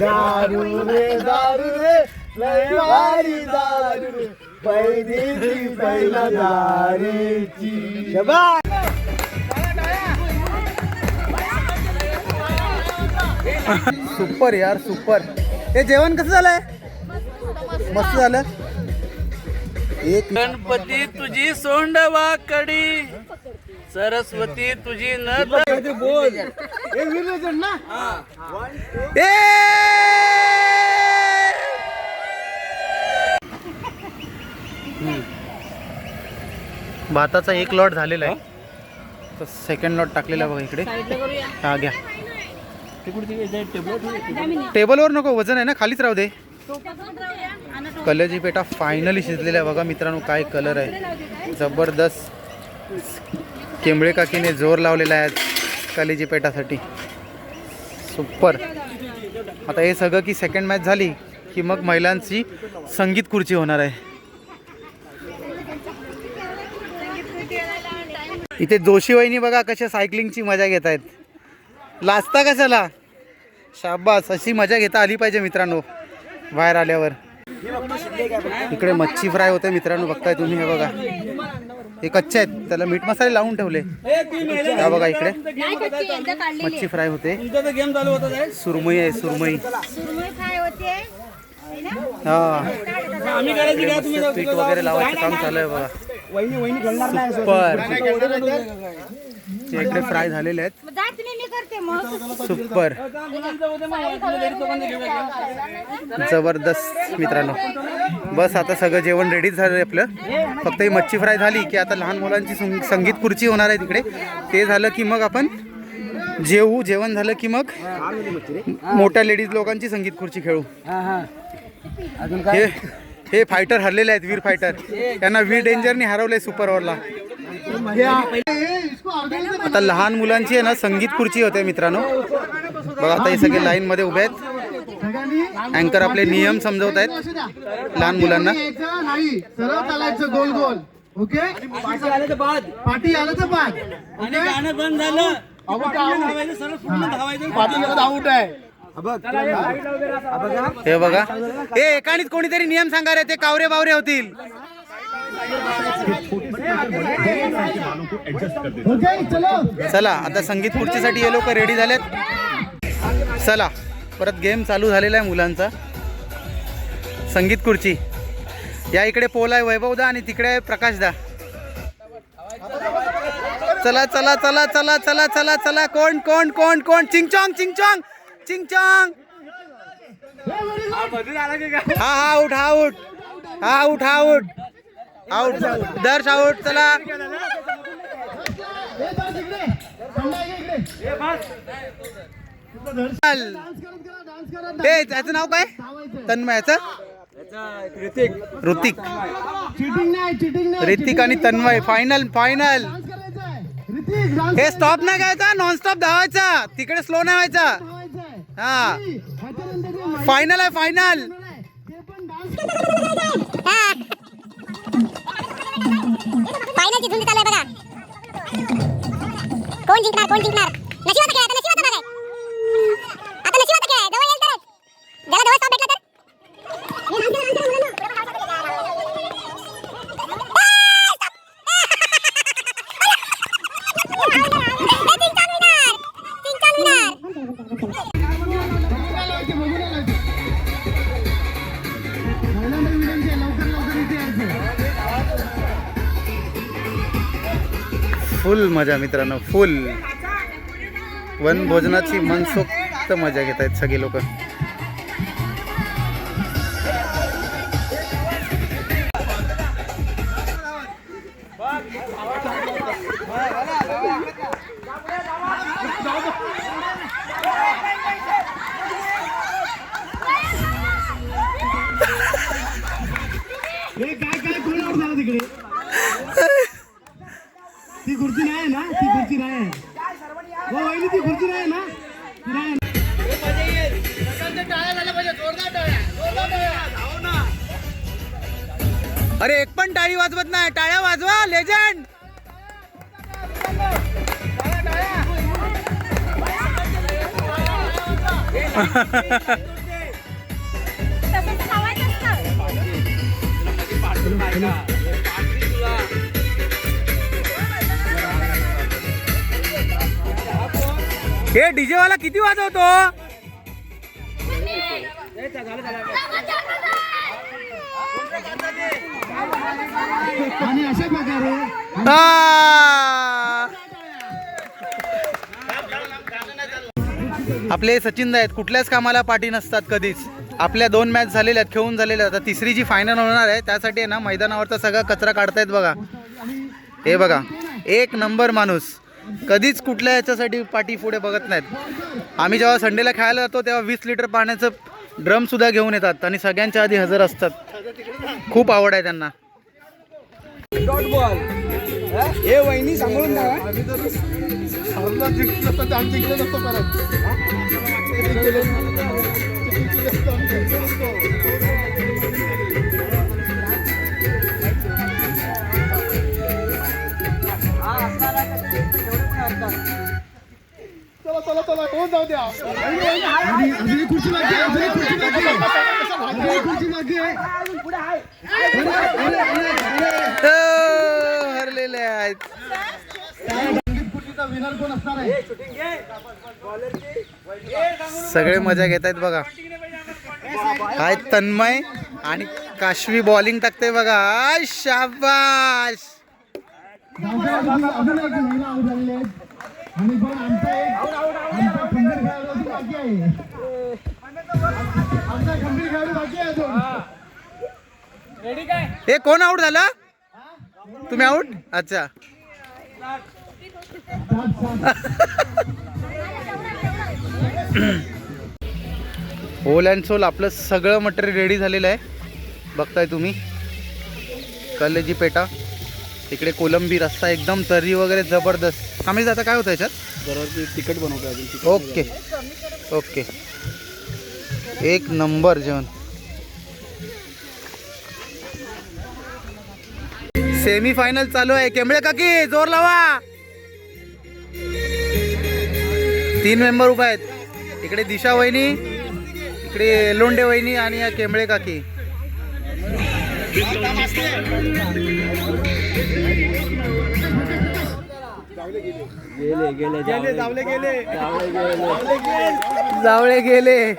दारू रे दारू रे लय भारी दारू रे पहिली पहिला दारेची सुपर यार सुपर. हे जेवण कसं झालंय? मस्त झालं. एक गणपती तुझी सोंड वाकडी सरस्वती तुझी न बोल. विरोजन ना. ए! भाताचा एक लॉट झालेला आहे. तर सेकंड लॉट टाकलेला आहे बघा इकडे. हा घ्या. टेबलवर नको वजन आहे ना खालीच राहू दे. कलरची पेटा फायनली शिजलेला आहे. बघा मित्रांनो काय कलर आहे. जबरदस्त. केंबळे काकीने जोर लावलेला आहे कलेजी पेटासाठी. सुपर. आता हे सगळं की सेकंड मॅच झाली की मग महिलांची संगीत खुर्ची होणार आहे. इथे जोशी वहिनी बघा कशा सायकलिंगची मजा घेत आहेत. लाजता कशाला? शाबास अशी मजा घेता आली पाहिजे मित्रांनो बाहेर आल्यावर. इकडे मच्छी फ्राय होते मित्रांनो बघताय तुम्ही हे बघा. हे कच्चे आहेत. त्याला मीठ मसाले लावून ठेवले. हा बघा इकडे. मच्छी फ्राय होते. तुमचा गेम चालू होता साहेब सुरमई आहे सुरमई. सुरमई फ्राय होते. है? हा पीठ वगैरे लावायचं काम चालू आहे बघा. सुपर. इकडे फ्राय झालेले आहेत. मी करते मग. सुपर. जबरदस्त मित्रांनो. बस आता सगळं जेवण रेडीच झालं आपलं. फक्त ही मच्छी फ्राय झाली की आता लहान मुलांची संग- संगीत खुर्ची होणार आहे तिकडे. ते झालं की मग आपण जेवू जेवण झालं की मग मोठ्या लेडीज लोकांची संगीत खुर्ची खेळू. हे हे फायटर हरलेले आहेत वीर फायटर त्यांना वीर डेंजरनी हरवलंय सुपर ओव्हरला आता लहान मुलांची आहे ना संगीत खुर्ची होते मित्रांनो. बघा आता हे सगळे लाईन मध्ये उभे आहेत. अँकर आपले नियम समजवत आहेत लहान मुलांना. नाही सरळ चालायचं गोल गोल ओके पाठी आलं तर बाद पाठी आलं तर पाठ आणि गाणं बंद झालं आहे. हे बघा हे एकानेच कोणीतरी नियम सांगा रे ते कावरे बावरे होतील. चलो. चला आता संगीत खुर्चीसाठी हे लोक रेडी झालेत. चला परत गेम चालू झालेला आहे मुलांचा. संगीत खुर्ची. या इकडे पोल आहे वैभवदा आणि तिकडे आहे प्रकाशदा चला चला चला चला चला चला चला. कोण कोण कोण कोण? चिंगचॉंग चिंगचॉंग चिंगचॉंग हा हा आउट हा आउट हा आउट हा आउट आउट दर्श आउट चला. ए त्याचं नाव काय? तन्मयाचं ऋतिक. ऋतिक आणि तन्मय फायनल फायनल हे स्टॉप नाही घ्यायचा नॉन स्टॉप धावायचा. तिकडे स्लो नाही व्हायचा. हा. फायनल आहे फायनल आहे, ते पण डान्स फायनल ची झुंज चालू आहे बघा कोण जिंकणार कोण जिंकणार नशिबाचा खेळ आहे, आता नशिबाचा भाग फुल मजा मित्रांनो फुल. वन भोजनाची मनसोक्त मजा घेत आहेत सगळे लोक. वाजवत नाही. टाळ्या वाजवा लेजंड हे डीजे वाला किती वाजवतो? झालं आणि अशा प्रकारे आपले सचिन आहेत. कुठल्याच कामाला पाठी नसतात कधीच. आपल्या दोन मॅच झालेल्या आहेत खेळून झालेल्या आहेत. आता तिसरी जी फायनल होणार आहे त्यासाठी आहे ना मैदानावरचा सगळा कचरा काढतायत बघा. हे बघा. एक नंबर माणूस. कधीच कुठल्या याच्यासाठी पाठी पुढे बघत नाहीत. आम्ही जेव्हा संडेला खेळायला जातो तेव्हा वीस लिटर पाण्याचं ड्रम सुद्धा घेऊन येतात आणि सगळ्यांच्या आधी हजर असतात खूप आवड आहे त्यांना हे वहिनी सांभाळून द्या आणि अजून एक खुर्ची अजून एक खुर्ची अजून एक खुर्ची बाकी आहे अरे, अरे, अरे, अरे. हो, हरलेले आहेत संगीत खुर्चीचा विनर कोण असणार आहे सगळे मजा घेत आहेत बघा काय तन्मय आणि काशवी बॉलिंग टाकते बघा आय, शाबाश हे. कोण आउट झाला? तुम्ही आउट अच्छा. होल अँड सोल आपलं सगळं मटेरियल रेडी झालेलं आहे. बघताय तुम्ही. कलेजी पेटा. इकडे कोलंबी रस्सा एकदम तर्री वगैरे जबरदस्त. आम्ही आता काय होतं याच्यात? तिकट बनवतो अजून ओके ओके एक नंबर जेवण. सेमी फायनल चालू आहे. केंबळे काकी जोर लावा. तीन मेंबर उभा आहेत. इकडे दिशा वहिनी इकडे लोंडे वहिनी आणि या केंबळे काकी. गेले गेले गेले जावले गेले. जावले गेले. जावळे गेले.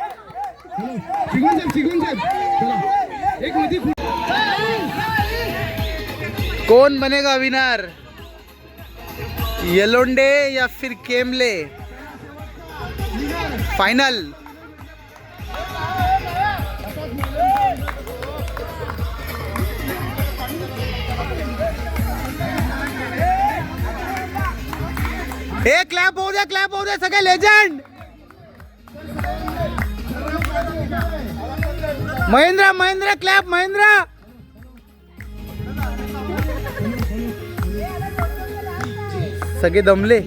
एक कौन बनेगा विनर येलोंडे या फिर केमले? फाइनल हे क्लॅप होऊ द्या क्लॅप होऊ द्या सगळे लेजंड महिंद्रा महिंद्रा क्लॅप महिंद्रा. सगळे दमले.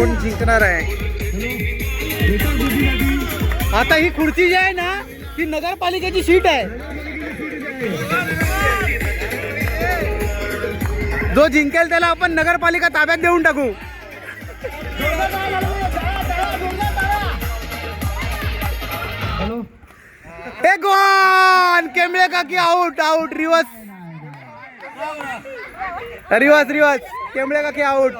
कोण जिंकणार आहे? आता ही खुर्ची जी आहे ना ती नगरपालिकेची सीट आहे. जो जिंकेल त्याला आपण नगरपालिका ताब्यात देऊन टाकू. हे गोन केंबळे का की out out reverse. Reverse reverse. केंबळे का की आउट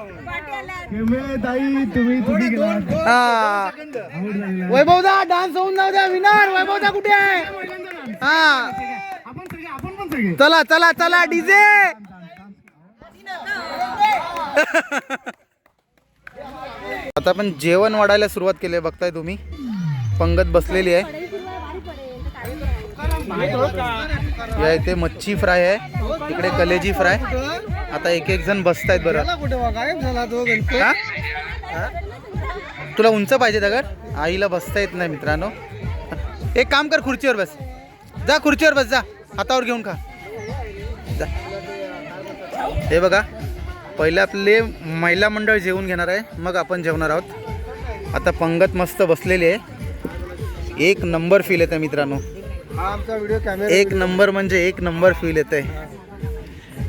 ताई तुम्ही तुम्ही गेलात. हा. आऊट झालेला आहे. वैभवदा डान्स होऊन जाऊ द्या विनर वैभवदा कुठे आहे? हा. आपण सगळे आपण पण सगळे. चला चला चला डीजे. आता आपण जेवण वाढायला सुरुवात केली आहे बघताय तुम्ही. पंगत बसलेली आहे. या इथे मच्छी फ्राय आहे. इकडे कलेजी फ्राय. आता एक एक जण बसतायत बरं? तुला उंच पाहिजे दगड आईला बसता येत नाही मित्रांनो. एक काम कर खुर्चीवर बस. जा खुर्चीवर बस जा. हातावर घेऊन खा. जा. हे बघा पहिले आपले महिला मंडळ जेवून घेणार आहे. मग आपण जेवणार आहोत. आता पंगत मस्त बसलेली आहे. एक नंबर फील येतं मित्रांनो. आमचा व्हिडिओ कॅमेरा एक नंबर म्हणजे एक नंबर फील येत.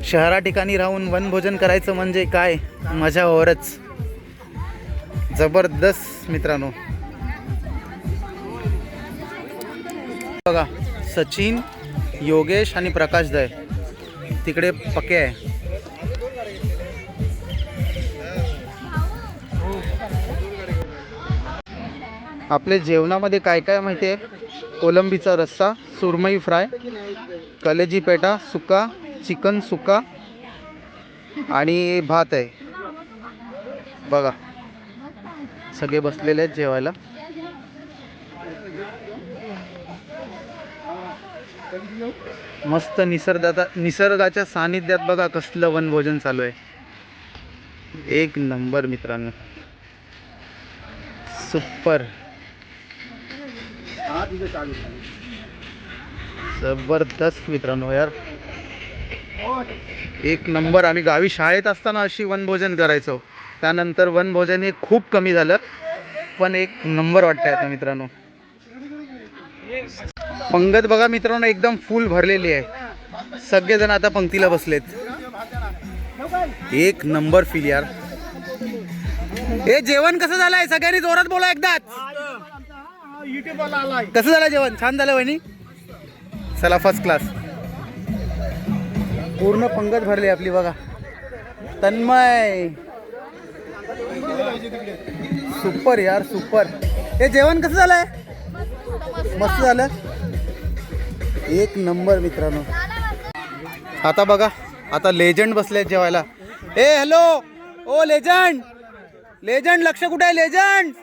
शहरा ठिकाणी राहून वनभोजन करायचं म्हणजे काय? मजा औरच जबरदस्त मित्रांनो. बघा सचिन योगेश आणि प्रकाश दय. तिकडे पके आहे. आपल्या जेवणामध्ये काय काय माहिती आहे? कोलंबीचा रस्सा सुरमई फ्राय कलेजी पेटा सुका चिकन सुका आणि भात आहे. बघा. सगळे बसलेले आहेत जेवायला. मस्त निसर्गात निसर्गाच्या सानिध्यात बघा कसलं वनभोजन चालू आहे. एक नंबर मित्रांनो. सुपर. जबरदस्त मित्रांनो यार. एक नंबर आम्ही गावी शाळेत असताना अशी वनभोजन करायचो. त्यानंतर वनभोजन हे खूप कमी झालं. पण एक नंबर वाटतंय आता मित्रांनो. पंगत बघा मित्रांनो एकदम फुल भरलेली आहे. सगळेजण आता पंक्तीला बसलेत. एक नंबर फील यार. हे जेवण कसं झालंय? सगळ्यांनी जोरात बोला एकदाच. कसं झालं जेवण? छान झालं वहिनी? चला फर्स्ट क्लास पूर्ण पंगत भरली आपली बघा. तन्मय. सुपर यार सुपर. हे जेवण कसं झालंय? मस्त झालं. एक नंबर मित्रांनो. आता बघा आता लेजंड बसले जेवायला. ए हॅलो ओ लेजंड लेजंड लक्ष कुठे आहे? लेजंड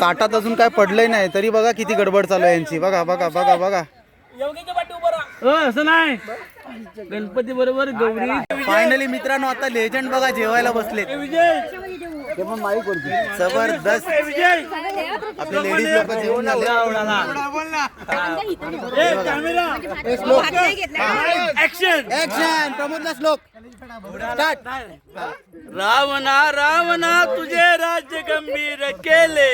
ताटात अजून काय पडलंय नाही तरी बघा किती गडबड चालू आहे यांची. बघा बघा बघा बघा. असं नाही. गणपती बरोबर गौरी. फायनली मित्रांनो आता लेजंड बघा जेवायला बसलेत जबरदस्त. आपले लेडीज लोक जेवून आले ऍक्शन ऍक्शन प्रमोदला श्लोक. स्टार्ट रावणा रावणा तुझे राज्य गंभीर केले.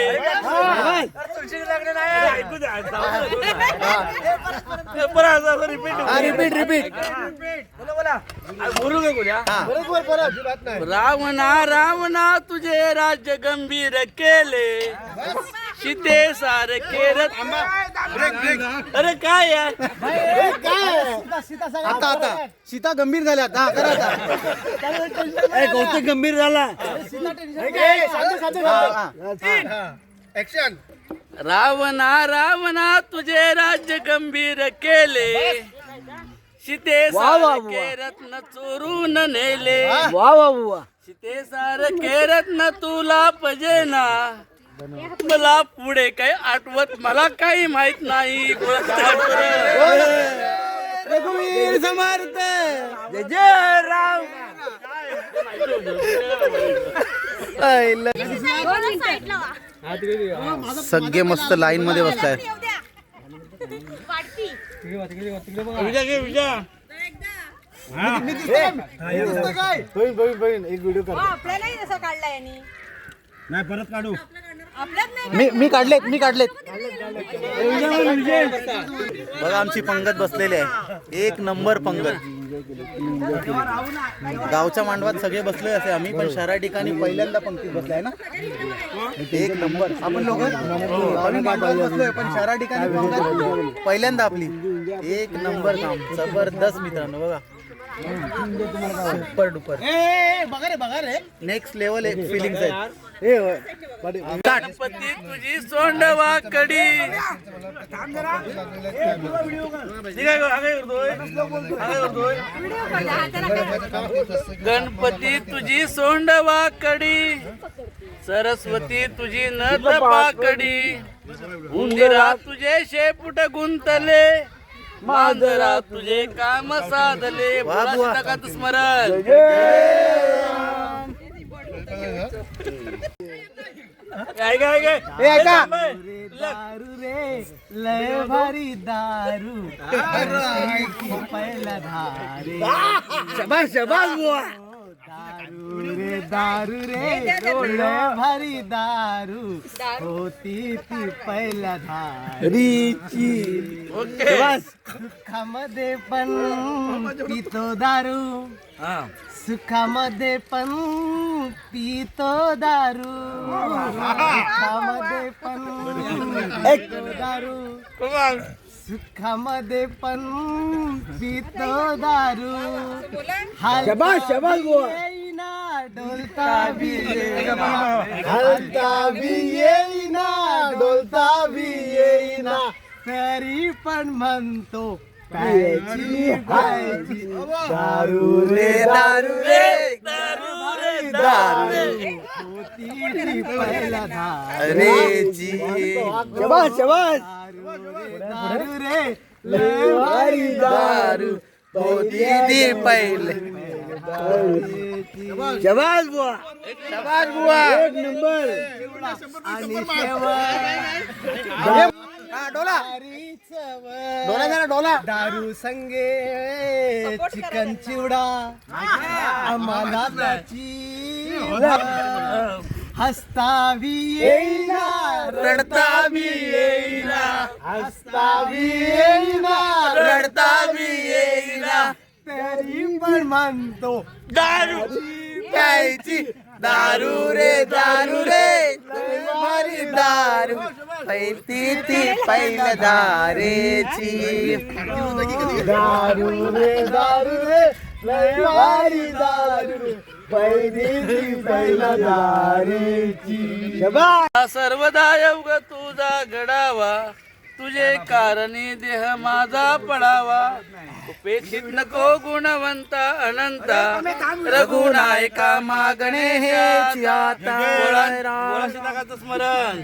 रिपीट रिपीट रावणा रावणा तुझे राज्य गंभीर केले. सीते सार केरत. अरे काय यार आता आता. सीता गंभीर झाल्यात हा करा आता. गौतम गंभीर झाला. रावणा रावणा तुझे राज्य गंभीर केले. सीते सारखे रत्न चोरून नेले. वा वा वा. सीते सारखे रत्न तुला पजेना मला पुढे काही आठवत मला काही माहीत नाही. रघुवीर समर्थ. जय जय राम. सगळे मस्त लाईन मध्ये बसतायत आपल्यालाही जसं काढला यांनी. नाही परत काढू. आपल्यात नाही मी मी काढलेत मी काढलेत. बघा आमची पंगत बसलेली आहे. एक नंबर पंगत. गावच्या मांडवात सगळे बसलोय असे आम्ही पण शहरा ठिकाणी पहिल्यांदा पंक्तीत बसलाय ना? एक नंबर. आपण लोक आम्ही मांडवात बसलोय पण शहरा ठिकाणी पंगत पहिल्यांदा आपली. एक नंबर काम. जबरदस्त मित्रांनो बघा. सुपर डुपर बघा रे बघा रे. नेक्स्ट लेवल फिलिंग आहेत. स्टार्ट गणपती तुझी सोंडवा कडी गणपती तुझी सोंडवा कडी सरस्वती तुझी नदपा कडी उंदिरा तुझे शेपुट गुंतले. मांजरा तुझे काम साधले. का स्मरण. ऐका. दारू रे लय भारी दारू. पहिला धारे. शबाश शबाश बुवा. दारू रे दारू रे लय भारी दारू. होती ती पहिल्या धारीची सुखामध्ये पण पितो दारू. सुखामध्ये पण पितो दारू. सुखामध्ये पण पितो दारू. सुखामध्ये पण पितो दारू। हलता येईना डोलता बी हलता बी येईना डोलता बी येईना तरी पण म्हणतो प्यायची प्यायची दारू रे दारू रे दारू। रे दारू होती पहिला धारेची शबाश शबाश दारू रे लय भारी दारू होती ती पहिले शबाज बुवा शबाज बुवा एक नंबर आणि शेवट डोला डोला जरा डोला दारू संगे चिकन चिवडा आम्हाला त्याची हसता बी येईना रडता बी येईना हसता बी येईना रडता बी येईना तरी पण म्हणतो दारू प्यायची दारू रे दारू रे भारी दारू. पैती ती पहिल्या दारेची दारू रे दारू रे भारी दारू. पैती ती पहिल्या दारेची सर्वदा योग तुझा घडावा तुझे कारणी देह माझा पडावा. उपेक्षित नको गुणवंता अनंता. रघुनायका मागणे हे आता. स्मरण.